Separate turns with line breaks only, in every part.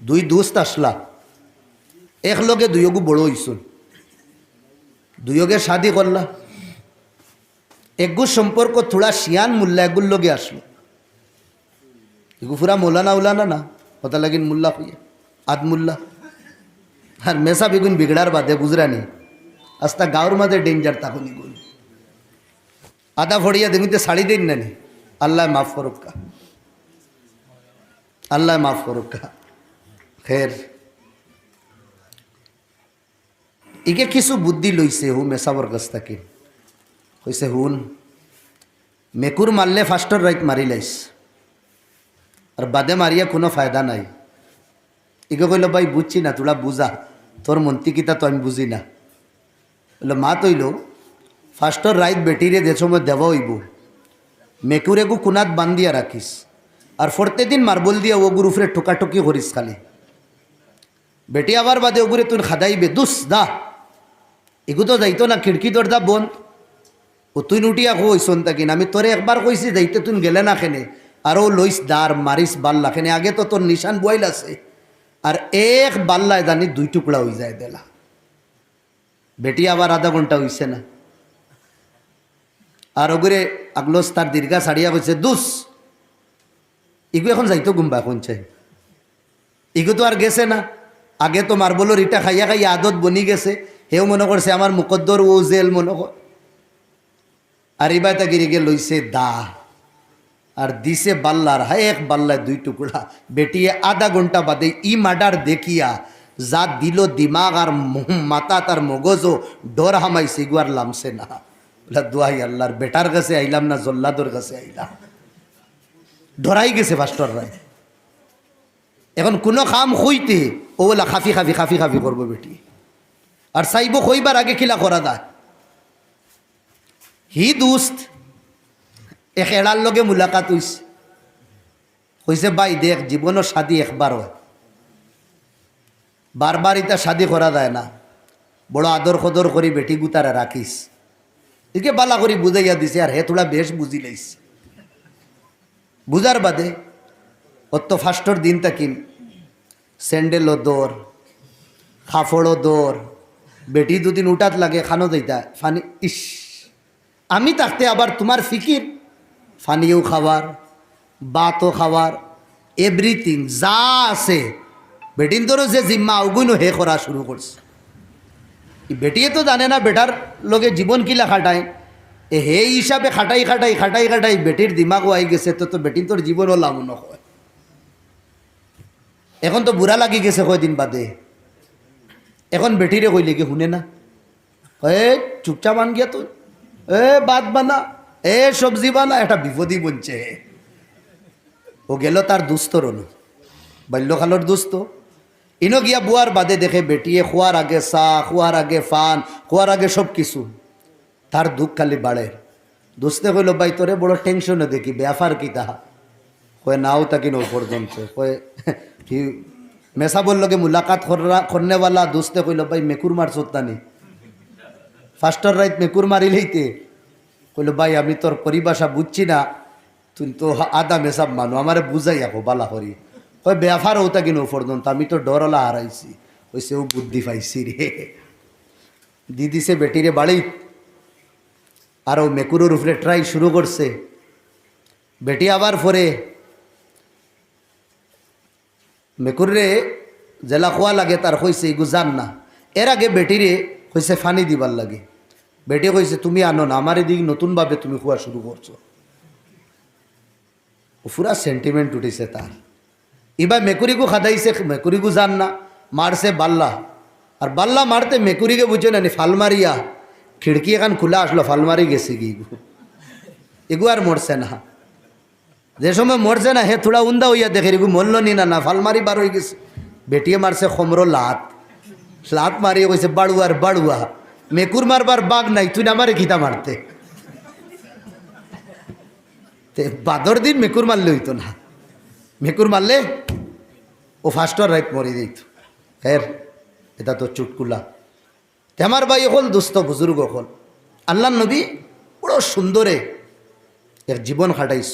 দুই দোস্ত আসলা। এক লগে দুইগু বড় হইসুন দুইগে শাদি করলা। একগু সম্পর্ক থোড়া শিয়ান মুল্লা এগুর লগে আসলো। এগু পুরা মৌলানা উলানা না কথা লাগিন মুল্লা আদ মুল্লা। আর মেসা বেগুন বিগড়ার বাদে বুঝরানি, আস্তা গাঁর মাঝে ডেঞ্জার তখন এগুন আদা ফড়িয়া দেমিতে শাড়ি দিন নানি। আল্লাহ মাফ করুকা আল্লাহ মাফ করুকা ফের ইকে কিছু বুদ্ধি লইছে হু মেসাবর কাছ থেকে। হইছে হুন মেকুর মারলে ফার্স্টর রাইট মারি লাইস আর বাদে মারিয়া কোনো ফায়দা নাই। ইকে কইল ভাই বুঝছি না তোরা বুঝা তোর মন্ত্রী কিতা তো আমি বুঝি না। বলল মা তৈল ফার্স্টর রাইত বেটিরে যে সময় দেব হইব মেকুরেগু কুনাত বান্ধিয়া রাখিস আর ফোরতে দিন মার্বল দিয়া ও গুরুফরে ঠোকাঠুকি করিস খালি। বেটি আবার বাদে ওগুরে তুই খাদাইবে, দুস, দা। এগু তো যাইতো না, খিড়কি দরজা বন্ধ। ও তুই উঠিয়া কইসন তাকিন আমি তোরে একবার কইছি, যাইতে তুই গেলে না খেনে আরও লইস দার মারিস বাল্লা খেনে আগে তো তোর নিশান বইল আছে। আর এক বাল্লায় জানি দুই টুকরা হয়ে যায় দেলা বেটি আবার আধা ঘণ্টা হইছে না। আর ওগুরে আগলোস তার দীর্ঘা ছাড়িয়া কইছে, দুস। ইগু এখন যাইতো গুম্বা শুনছে ইগু তো আর গেছে না। আগে তো মার্বলোর ইটা খাইয়া খাইয়া আদত বনি গেছে হেও মনে করছে আমার মুকদ্দর ও জেল মনে কর আর তাকে রেগে লইছে দা আর দিছে বাল্লার হায় এক বাল্লায় দুই টুকরা বেটিয়ে আধা ঘণ্টা বাদে ই মার্ডার দেখিয়া যা দিল দিমাগ আর মাথা তার মগজও ডর হামাইছে ইগুয়ার লামছে না। বলে দোয়াই আল্লাহর বেটার কাছে আইলাম না জল্লাদর কাছে আইলাম ডরাই গেছে ফাস্টর রায় এখন কোনো কাম হইতে ও বলা, খাফি খাফি খাফি খাফি করব বেটি। আর চাইব কইবার আগে খিলা করা দা? হি দুস্ত, এক এড়ার লগে মুলাকাত হইছে। কইছে বাই দেখ, জীবনও শাদি একবার হয়। বারবার ইতা শাদি করা যায় না। বড় আদর খদর করি বেটি গুতারা রাখিস। একে বালা করি বুঝাইয়া দিছে, আর হে তোলা বেশ বুঝি লাইছে বুঝার বাদে অত ফার্স্টর দিন তাকিন স্যান্ডেলও দৌড়, খাফড়ও দৌড়, বেটি দুদিন উঠাত লাগে, খানো দিতা ফানি, ইস। আমি থাকতে আবার তোমার ফিকির, ফানিও খাবার, বাতও খাবার, এভরিথিং যা আছে। বেটিন তোরও যে জিম্মা ওগুলো হে করা শুরু করছে। বেটিয়ে তো জানে না বেটার লগে জীবন কিলা খাটায়। এ হে হিসাবে খাটাই খাটাই খাটাই খাটাই বেটির দিমাগও আই গেছে, তো তো বেটিন তোর জীবনও লাভ নয় এখন তো বুড়া লাগি গেছে কয়দিন বাদে। এখন বেটিরে কইলে কি শুনে না? এ, চুপচাপ আন গিয়া তুই। এ বাদ বানা। এ সবজি বানা। একটা বিপদই বলছে ও গেল তার দুস্তর অনু বাল্যকালর দুস্ত ইনো গিয়া বুয়ার বাদে দেখে বেটিয়ে খোয়ার আগে চা খোয়ার আগে ফান খোয়ার আগে সব কিছু। তার দুঃখ খালি বাড়ে দুস্তে কইল ভাই তোরে বড় টেনশনে দেখি ব্যাপার কি তাহা? কয়ে, নাও তাকি নো পর্যন্ত কয়ে কি মেসা বললকে মুলাকাত করনেওয়ালা দুস্তে কইল, ভাই, মেকুর মার সত্তানি ফার্স্টর রাইত মেকুর মারি লইতে কইল, ভাই, আমি তোর পরিভাষা বুঝছি না। তুই তো আদা মেসাব মানো, আমারে বুঝাই আকো বালা করি কয় ব্যাপার হতা কিনো পর্যন্ত, আমি তো ডরলা হারাইছি। কইছে, ও বুদ্ধি পাইছি রে। দি দিছে বেটিরে বাড়ি, আর ও মেকুরের উপরে ট্রাই শুরু করছে। বেটি আবার পরে মেকুরে জেলা খোয়া লাগে তার কইছে ইগু জান না এর আগে বেটিরে কইছে ফানি দিবার লাগে। বেটি কইছে তুমি আনো না আমার এদিক নতুনভাবে তুমি খোয়া শুরু করছ পুরা সেন্টিমেন্ট উঠেছে তার এবার মেকুরিগু খাদাইছে মেকুরিগু জান না মারছে বাল্লা আর বাল্লা মারতে মেকুরিকে বুঝছ না ফালমারিয়া খিড়কি এখন খোলা আসলো ফালমারি গেছে কি এগু আর মরছে না। যে সময় মরছে না, হে থোড়া উন্দা হইয়া দেখে রেগু মরল নি না না ফালমারি বার হয়ে গেছে। বেটিয়ে মারছে খমরো লাত। লাত মারিয়ে কইছে, বাড়ুয়ার, বাড়ুয়া, মেকুর মারবার বাঘ নাই, তুই আমারে খিতা মারতে। বাদর দিন মেকুর মারলে হইতো না। মেকুর মারলে ও ফার্স্টর রাইট মরি দিত ফের এটা তো চুটকুলা। তে আমার ভাই হল দুস্থ বুজুর্গ হল আল্লাহ নবী বড় সুন্দরে এর জীবন খাটাইছ।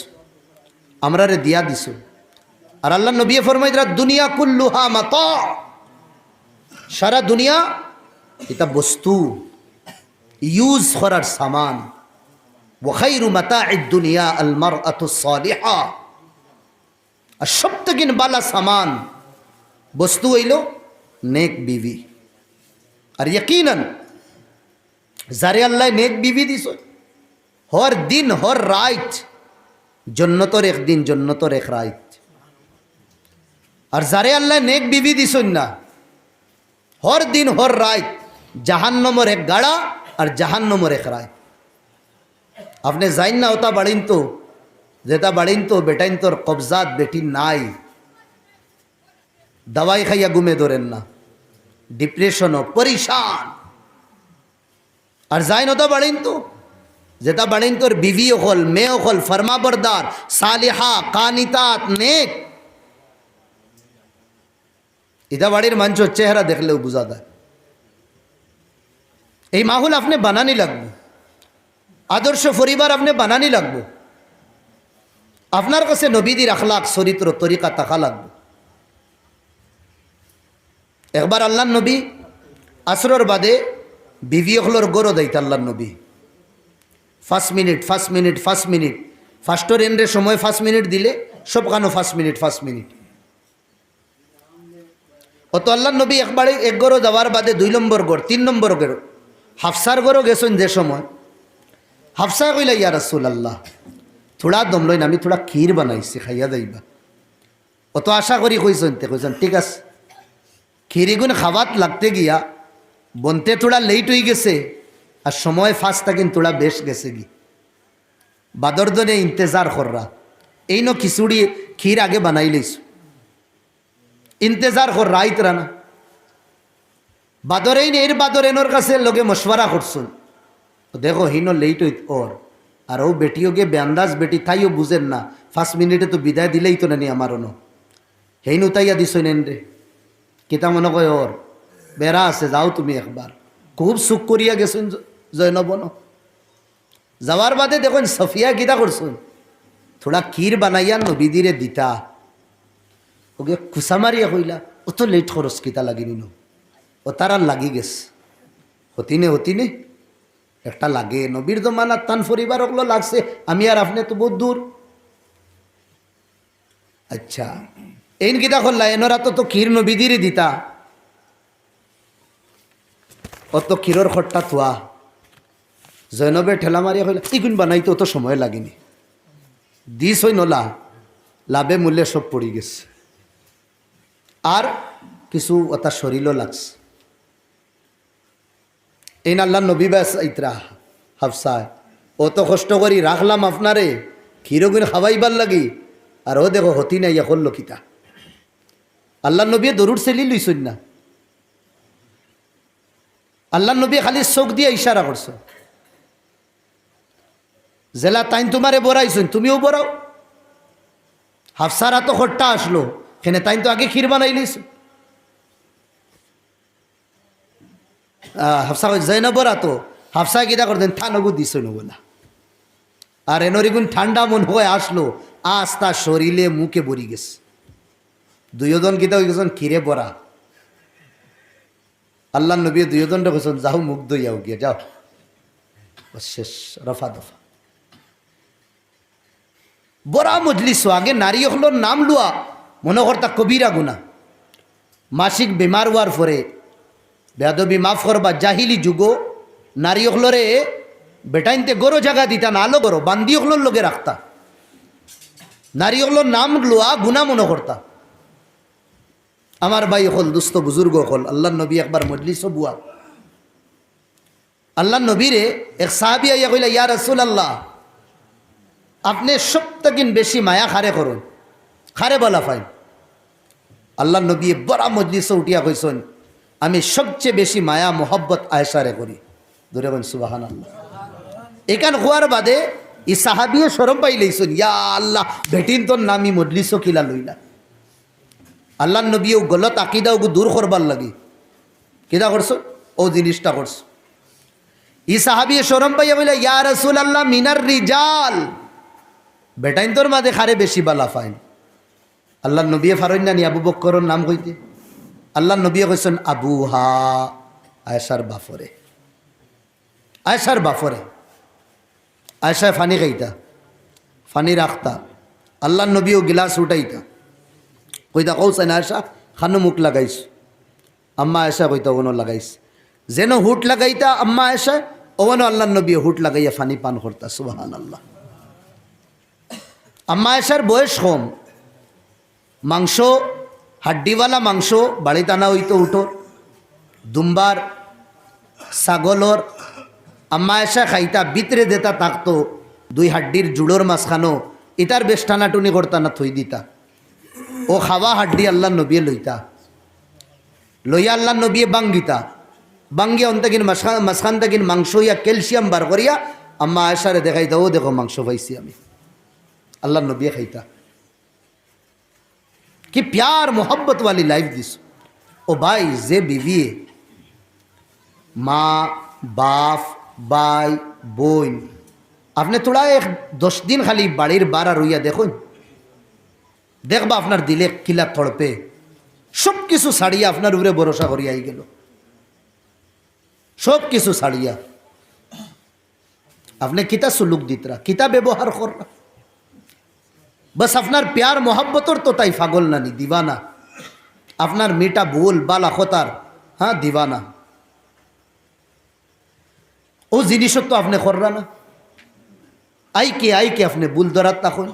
আমরা রে দিয়া দিছ। আর আল্লাহ নবী ফরমাইদরা দুনিয়া কুল্লুহা মাত। সারা দুনিয়া এটা বস্তু। ইউজ করার সামান। ওখাইরু মাতা দুনিয়া আলমার আত সালিহা। আর সব থেকে বালা সামান বস্তু হইল নেক বিবি। আর ইয়কিনান, যারে আল্লাহ নেক বিবি দিস হর দিন, হর রাইট জন্নতর এক দিন, জন্নতর এক রাইট আর যারে আল্লাহ নেক বিবি দিছন না, হর দিন হর রাইত জাহান্নমর এক গাড়া আর জাহান্নমর এক রায় আপনি যাইন না ওটা বাড়িন তো যেটা বাড়িন তো, বেটাইন তোর কবজাত বেটি নাই। দাওয়াই খাইয়া গুমে ধরেন না। ডিপ্রেশনও পরিশান। আর যাই নতো বাড়িন তো যেটা বাড়িন তোর বিবি হল মেয়ে হল, ফরমাবরদার, সালিহা, কানিতাত, নেক। ইদা বাড়ির মঞ্চ চেহারা দেখলেও বোঝা যায়। এই মাহুল আপনি বানানি লাগবে। আদর্শ পরিবার আপনি বানানি লাগবে। আপনার কাছে নবীদির আখলাক চরিত্র, তরিকা তাকা লাগবে। একবার আল্লাহ নবী, আসরর বাদে বিবি অখলোর গরো আল্লাহ নবী। First minute first minute first minute ফার্স্টর এন্ডের সময় ফার্স্ট মিনিট দিলে সব কানো ফার্স্ট মিনিট ফার্স্ট মিনিট অত আল্লাহ নবী একবারে এক গড়ো যাওয়ার বাদে দুই নম্বর গড়, তিন নম্বর গড়। হাফসার গড়ও গেছেন যে সময়। হাফসা কইলা, ইয়া রাসুল আল্লাহ থোড়া দম লইন, আমি থোড়া ক্ষীর বানাইছি, খাইয়া যাইবা। অত আশা করি কইছেন তে, কইছেন, ঠিক আছে। ক্ষীরিগুন খাবাত লাগতে গিয়া, বনতে থোড়া লেট হয়ে গেছে আর সময় ফার্স্ট থাকেন তোড়া বেশ গেছে গি। বাদর দনে ইন্তেজার কররা। এই ন খিচুড়ি ক্ষীর আগে বানাই লইছো। ইন্তেজার কর রাইত রানা। বাদর এই এর বাদর এনোর কাছে লোকে মশওয়ারা করছুন। দেখো, হিন লেট হইত ওর আর ও বেটিও গে বেআন্দাজ বেটি, তাইও বুঝেন না। ফার্স্ট মিনিটে তো বিদায় দিলেই তো নানি আমার অন হেইন উতাইয়া দিছ নেন রে। কিতা মনে কয় ওর? বেড়া আছে, যাও তুমি একবার। খুব সুখ করিয়া গেছুন জয়নবন যাওয়ার বাদে দেখুন সফিয়া কিতা করছুন থোড়া ক্ষীর বানাইয়া নবীদিরে দিতা। ওকে খুসা মারিয়া কইলা, অত লেট খরচ কিতা লাগিনি নো ও তার লাগি গেছে। হতিনে হতিনে? একটা লাগে। নবীর দমানা তান পরিবার ওগুলো লাগছে। আমি আর আপনি তো বহুত দূর আচ্ছা এইন কিতা করলা এনরা তো তো ক্ষীর নবীদিরে দিতা। অত ক্ষীরর খট্টা থোয়া জৈনবে ঠেলা মারিয়া কইলা ইগুন বানাইতে, অত সময় লাগেনি। দিস হই নলা, লাভে মূল্যে সব পড়ি গেছে। আর কিছু ওটা শরীরও লাগছে। এই আল্লাহ নবী ব্যাস ইতরা হাফসায় ও তো কষ্ট করি রাখলাম আপনারে ক্ষীরগুন খাওয়াইবার লাগি আর ও দেখো হতি নাই এখন লকিতা। আল্লাহ নবী দরুর সেলি লইছই না। আল্লাহ নবী খালি চোখ দিয়ে ইশারা করছ জেলা তাইন তোমারে বড়াইছেন, তুমিও বড়াও। হাফসারা তো খট্টা আসলো, এখানে তাই তো আগে ক্ষীর বানাই লিস হাফসা যাই না বরা তো, হাফসা কিতা করতেন থানগু দিস বলা আর এনরিগুন ঠান্ডা মন হয়ে আসলো, আস্তা শরীরে মুখে বরি গেছে। দুইজন কিতা হয়ে গেছেন, ক্ষীরে বরা আল্লাহ নবী দুইজনটা গেছেন যাও মুখ দইয়াও গিয়ে যাও। শেষ রফা দফা। বড়া মজলিস আগে নারী হলোর নাম লুয়া মনে করতা কবিরা গুণা মাসিক বেমার হওয়ার পরে বেদবি মাফ করবা জাহিলি যুগ নারী হলরে বেটাইনতে গরো জায়গা দিতা না আলো গরো বান্দি হলোর লোকে রাখতা নারী হলোর নাম লোয়া গুণা মনে করতা আমার ভাই হল দুস্থ বুজুর্গ হল আল্লাহ নবী একবার মজলিস বুয়া আল্লাহ নবীরে এক সাহাবি আইয়া কইলা, ইয়া রসুল আল্লাহ আপনি সপ্তাহিন বেশি মায়া খারে করুন। খারে বলা ফাইন। আল্লাহ নবী বড়া মজলিস উঠিয়া কইসন আমি সবচেয়ে বেশি মায়া, মোহব্বত আয়সারে করি। দূরে বন সুবাহান এখান হওয়ার বাদে ই সাহাবিও সরম পাই লইছন, ইয়া আল্লাহ ভেটিন তোর নামি মজলিসও কিলা লইলা আল্লাহ নবীও গলত আকিদা ওগু দূর করবার লাগি। কিদা করছ? ও জিনিসটা করছ। ই সাহাবি সরম পাইয়া বলে ইয়া রসুল আল্লাহ মিনার রিজাল। বেটাইন তোর মাঝে খারে বেশি বালা ফাইন। আল্লাহ নবিয়ে ফারইন না আবু বক্করর নাম কইতে। আল্লাহ নবিয়ে কইছেন, আবু হা আয়সার বাফরে। আয়সার বাফরে। আয়সায় ফানি খাইতা, ফানি রাখতা। আল্লাহ নবীও গিলাস উঠাইতা। কইতা কৌছেন আয়সা খানো মুখ লাগাইছ আম্মা আয়সা কইতা ওনো লাগাইছ যেন হুট লাগাইতা আম্মা আয়সা ওনো আল্লাহ নবী হুট লাগাইয়া ফানি পান করতা সুবাহান আল্লাহ আম্মা আয়সার বয়স কম। মাংস, হাড্ডিওয়ালা মাংস বাড়িতে আনা হইতো উঠো। দুম্বার, ছাগলর। আম্মা এসা খাইতা, বিতরে দেতা থাকতো দুই হাড্ডির জুড়োর মাঝখানো। ইটার বেশ টানাটুনি করতা না থই দিতা। ও খাওয়া হাড্ডি আল্লাহ নবিয়ে লইতা। লইয়া আল্লাহ নবিয়ে বাঙ্গিতা। বাঙ্গিয়া অন্তাকিন মাঝখান তাকিন মাংস ইয়া ক্যালসিয়াম বার করিয়া আম্মা আয়সারে দেখাইতা, ও দেখো মাংস পাইছি আমি। আল্লাহ নবিয়ে খাইতা। কি প্যার মোহব্বত वाली লাইফ দিস ও ভাই, যে বিবিয়ে মা, বাপ বাই বোন, আপনি তোরা এক দশ দিন খালি বাড়ির বাড়া রইয়া দেখুন। দেখবা আপনার দিলে কিলা তড়পে। সব কিছু ছাড়িয়া আপনার উপরে ভরসা করিয়াই গেল। সব কিছু ছাড়িয়া। আপনি কিতা সুলুক দিতরা, কিতা ব্যবহার কররা বস আপনার প্যার মোহাব্বতর তো তাই ফাগল নানি, দিবানা। আপনার মিটা ভুল বালা খতার হ্যাঁ দিবানা। ও জিনিসও তো আপনি কররা না। আই কে আই কে আপনি ভুল ধরাত তখন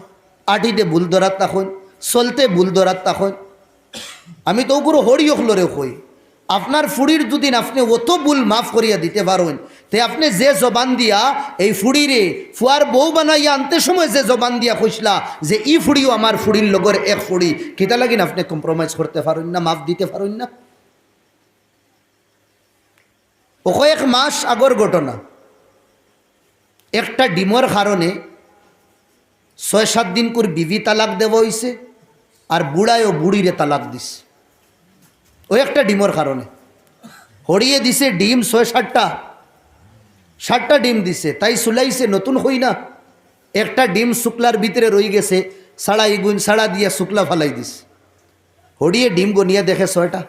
আটিতে ভুল ধরাত তখন চলতে ভুল ধরাত তখন আমি তো ওগুলো হরিয়ক লরে কই। আপনার ফুড়ির দুদিন আপনি অত ভুল মাফ করিয়া দিতে পারেন তে আপনি যে জবান দিয়া এই ফুড়িরে ফুয়ার বউ বানাইয়া আনতে সময় যে জবান দিয়া কইসলা যে ই ফুড়িও আমার ফুড়ির লগর এক ফুড়ি, কিতা লাগিন আপনি কম্প্রোমাইজ করতে পারেন না, মাফ দিতে পারেন না? ও কয়েক মাস আগর ঘটনা। একটা ডিমর কারণে ছয় সাত দিন করে বিবি তালাক দেওয়া হয়েছে আর বুড়ায় ও বুড়িরে তালাক দিছে। ও একটা ডিমর কারণে। হরিয়ে দিছে ডিম ছয় সাতটা। ষাটটা ডিম দিছে, তাই সুলাইছে, নতুন হই না। একটা ডিম শুক্লার ভিতরে রই গেছে, সাড়া ইগুন, সাড়া দিয়া শুক্লা ফালাই দিস হরিয়ে ডিম গনিয়া দেখে ছয়টা।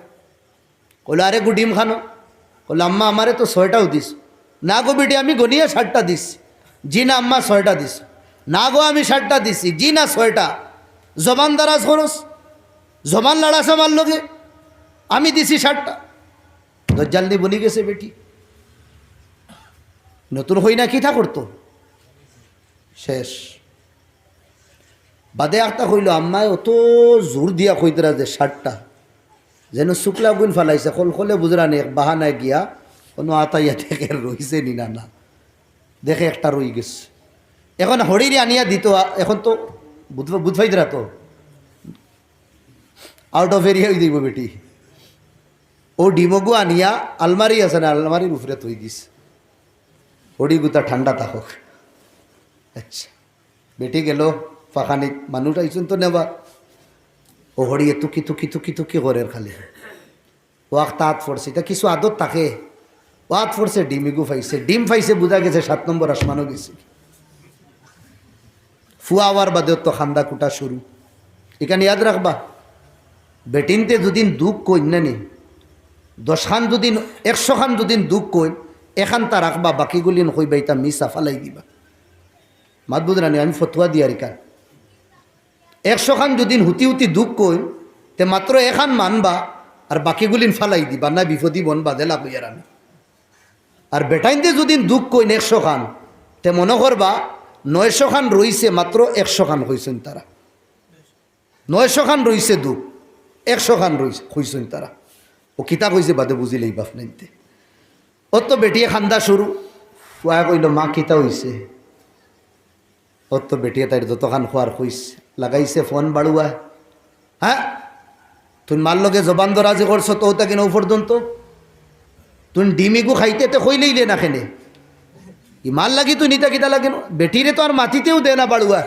বলে আরে গু ডিম খানো। বলে আম্মা, আমারে তো ছয়টাও দিস। না গো বেটি, আমি গনিয়া ষাটটা দিস। জি না, আম্মা, ছয়টা দিস। না গো, আমি ষাটটা দিছি। জি না, ছয়টা। জবান দারাজ খরচ জবান লড়াস আমার লগে। আমি দিছি ষাটটা দজ্জাল দিয়ে বলি গেছে বেটি। নতুন হই না কি থা করতো শেষ। বাদে একটা কইল আম্মায় অত জোর দিয়া কইতরা যে ষাটটা। যেন শুক্লা গুণ ফেলাইছে কল কলে বুঝরা নে বাহানায় গিয়া কোনো আতাইয়া থেকে রইছে নি না না দেখে একটা রই গেছে। এখন হরিরে আনিয়া দিত, এখন তো বুধ ফাইদরা তো। আউট অফ এরিয়া দিব বেটি। ও ডিমগু আনিয়া আলমারি আছে না, আলমারির উপরে দিস হরি গুতা ঠান্ডা থাকুক। আচ্ছা বেটি গেল ফাঁকানিত মানুষ আইসুন তো নেবা। ও হরিয়ে তুকি তুকি তুকি তুকি করে খালি। ওয়াক তাঁত ফোরছে তা কিছু আদত থাকে। ওয়াত ফোরছে ডিমিগু ফাইছে। ডিম ফাইছে বুঝা গেছে, সাত নম্বর আসমানও গেছে। ফুয়াওয়ার বাদে তো খান্দা কুটা শুরু এখানে ইয়াদ রাখবা বেটিনতে দুদিন দুঃখ কইন না নি দশ খান দুদিন একশো খান দুদিন দুঃখ কইন। এখান তা রাখবা, বাকিগুলি নকইবা এটা মিসা ফালাই দিবা। মাত বুঝরানি আমি ফতুয়া দিয়ার কার একশো খান দুদিন হুতি হুতি দুঃখ কইন তে মাত্র এখান মানবা, আর বাকিগুলিন ফালাই দিবা, না বিপদি বন বাদেলা কইয়ার আমি আর বেটাইনতে যদি দুঃখ কইন একশো খান তে মনে করবা নয়শো খান রইছে মাত্র একশো খান হইছেন তারা। নয়শো খান রইছে দুঃখ একশো খান রইছে হইছেন তারা। ও কিতা কইছে বাদে বুঝিলেই বাপ নাইতে ও তো বেটিয়ে খান্দা শুরু। ফুয়া কইল, মা কিতা হইছে ও তো বেটিয়ে তাই যতখান খোয়ার কইছে লাগাইছে ফোন বাড়ুয়া হ্যাঁ তুমি মার লগে জবান দরাজি করছ তো ওটা কিনা পর্যন্ত তুই ডিমিগু খাইতে তো কইলেইলে না খেনে? ই মাল লাগি তুই নিতা কিতা লাগে বেটিরে তো আর মাটিতেও দে না বাড়ুয়া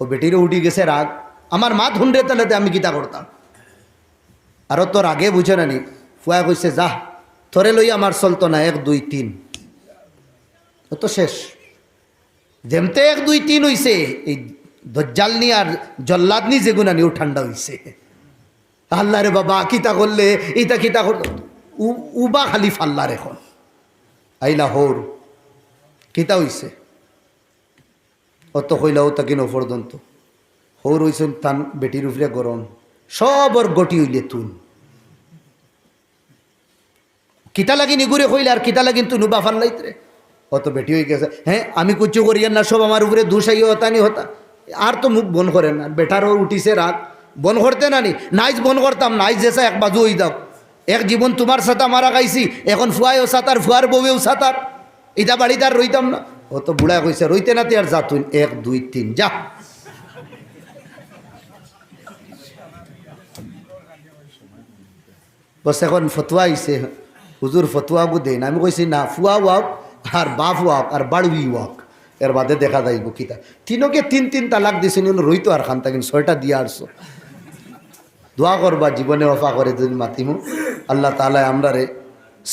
ও বেটিরে উঠি গেছে রাগ আমার মা ধুনরে তাহলে আমি কিতা করতাম আরও তো আগে বুঝে না নি? ফুয়া কইছে যা। তোরে লই আমার চলতো না এক, দুই, তিন। তো শেষ। যেমতে এক, দুই, তিন হইছে, এই দজ্জালনি আর জল্লাদনি যেগুনা নিয়েও ঠান্ডা হইছে। আল্লাহ রে বাবা, কিতা করলে? ইতা কিতা করল উবা খালি ফাল্লার এখন। আইলা হৌর, কিতা হইছে? অত কইলাও তাকে নপর্যন্ত হৌর হইছেন তান বেটির উপরে গরম। সবর গটি হইলে তুন। কিতা লাগি নিগুরে কইলে আর কিতা লাগিন তুনু বা ফাল্লাইতে অত বেটি হয়ে গেছে। হ্যাঁ আমি কুচু করিয়েন না, সব আমার উপরে দুসাই হতা নি হতা। আর তো মুখ বন করেন না। বেটারও উঠিছে রাত। বন করতে না নি? নাইজ বন করতাম, নাইজ যেসা এক বাজু হই দাও এক জীবন তোমার সাথে মারা খাইছি, এখন ফুয়ায়ও সাঁতার, ফুয়ার বউয়েও সাঁতার। ইটা বাড়িতে আর রইতাম না। ও তো বুড়া কইছে, রইতে নাতে আর যা তুই। এক, দুই, তিন, যা। বস, এখন ফতুয়া আইছে। হুজুর ফতুয়াবু দেন আমি কইছি, না, ফুয়া ওয়াক আর বাপ ওয়াক আর বাড়ুই ওয়াক। এর বাদে দেখা যায় কিতা তিনকে তিন তিন তালাক দিছে নি রইতো আর খান তাকিন ছয়টা দিয়া আসছো দোয়া করবা, জীবনে অফা করে যদি মাতিমু। আল্লাহ তালা আমরা রে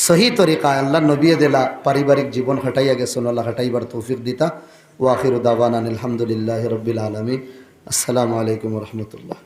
সহি তরিকায় আল্লাহ নবিয়ে দিলা পারিবারিক জীবন খাটাইয়া গেছেন আল্লাহ খাটাইবার তৌফিক দিতা। ওয়াখির দাওয়ান আলহামদুলিল্লাহ রবিল আলমী আসসালামু আলাইকুম রহমতুল্লাহ।